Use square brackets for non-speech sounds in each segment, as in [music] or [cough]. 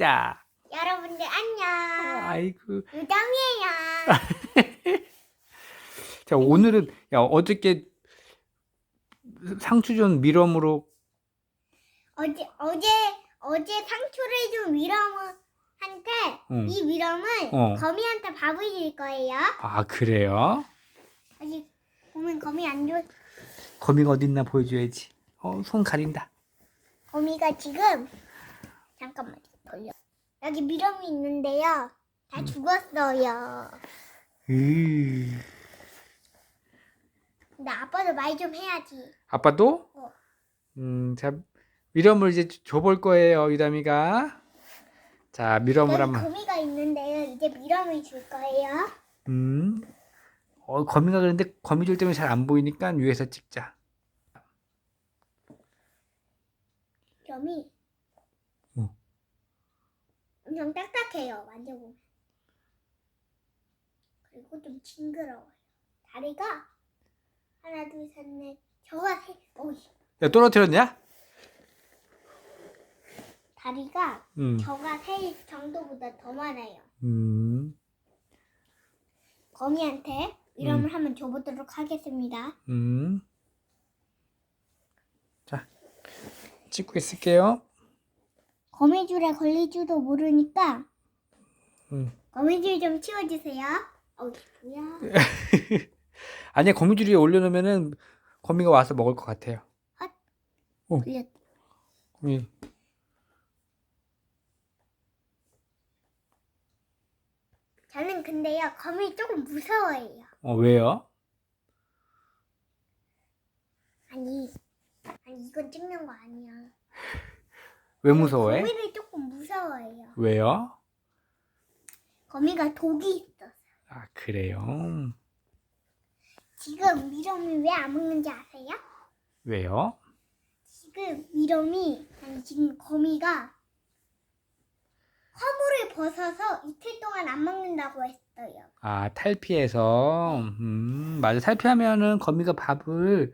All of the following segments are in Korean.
시작. 여러분들 안녕. 아이고. 유담이에요. [laughs] 자, 오늘은 야, 어저께 상추전 미럼으로 어제 어제 어제 상추를 준 미럼한테 응. 이 미럼은 어. 거미한테 밥을 줄 거예요. 아, 그래요? 아직 보면 거미 안 줘. 거미가 어디 있나 보여줘야지. 어, 손 가린다. 거미가 지금 잠깐만 돌려. 여기 미럼이 있는데요. 다 죽었어요. 으. 근데 아빠도 말 좀 해야지. 아빠도? 어. 음, 자, 미럼을 이제 줘볼 거예요, 유담이가. 자, 미럼을 여기 한번. 거미가 있는데요. 이제 미럼을 줄 거예요. 음. 어, 거미가 그런데 거미줄 때문에 잘 안 보이니까 위에서 찍자. 미럼이 어. 엄청 딱딱해요. 만져보면. 그리고 좀 징그러워요. 다리가 하나, 둘, 셋, 넷. 저가 세. 오이. 야, 떨어뜨렸냐? 다리가 음. 저가 세 정도보다 더 많아요. 음. 거미한테 미럼을 한번 줘보도록 하겠습니다. 음. 자, 찍고 있을게요. 거미줄에 걸릴 줄도 모르니까 음. 거미줄 좀 치워주세요. 어우 뭐야? [laughs] 아니야, 거미줄 위에 올려놓으면은 거미가 와서 먹을 것 같아요. 걸렸. 거미. 저는 근데요 거미 조금 무서워해요. 어, 왜요? 아니, 아니 이건 찍는 거 아니야. [laughs] 왜 무서워해? 거미를 조금 무서워해요. 왜요? 거미가 독이 있어서. 아, 그래요? 지금 미럼이 왜 안 먹는지 아세요? 왜요? 지금 미럼이 아니 지금 거미가 허물을 벗어서 이틀 동안 안 먹는다고 했어요. 아, 탈피해서, 음, 맞아. 탈피하면은 거미가 밥을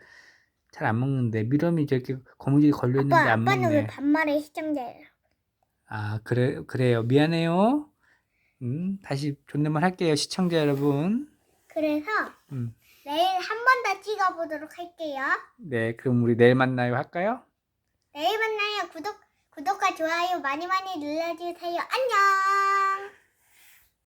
잘 안 먹는데, 미럼이 저렇게 거미줄이 걸려 있는데 아빠 안 아빠는 왜 먹네. 반말해 시청자예요? 아, 그래, 그래요. 미안해요. 음, 다시 존댓말 할게요, 시청자 여러분. 그래서 음, 내일 한 번 더 찍어보도록 할게요. 네, 그럼 우리 내일 만나요 할까요? 내일 만나요. 구독 구독과 좋아요 많이 많이 눌러주세요. 안녕.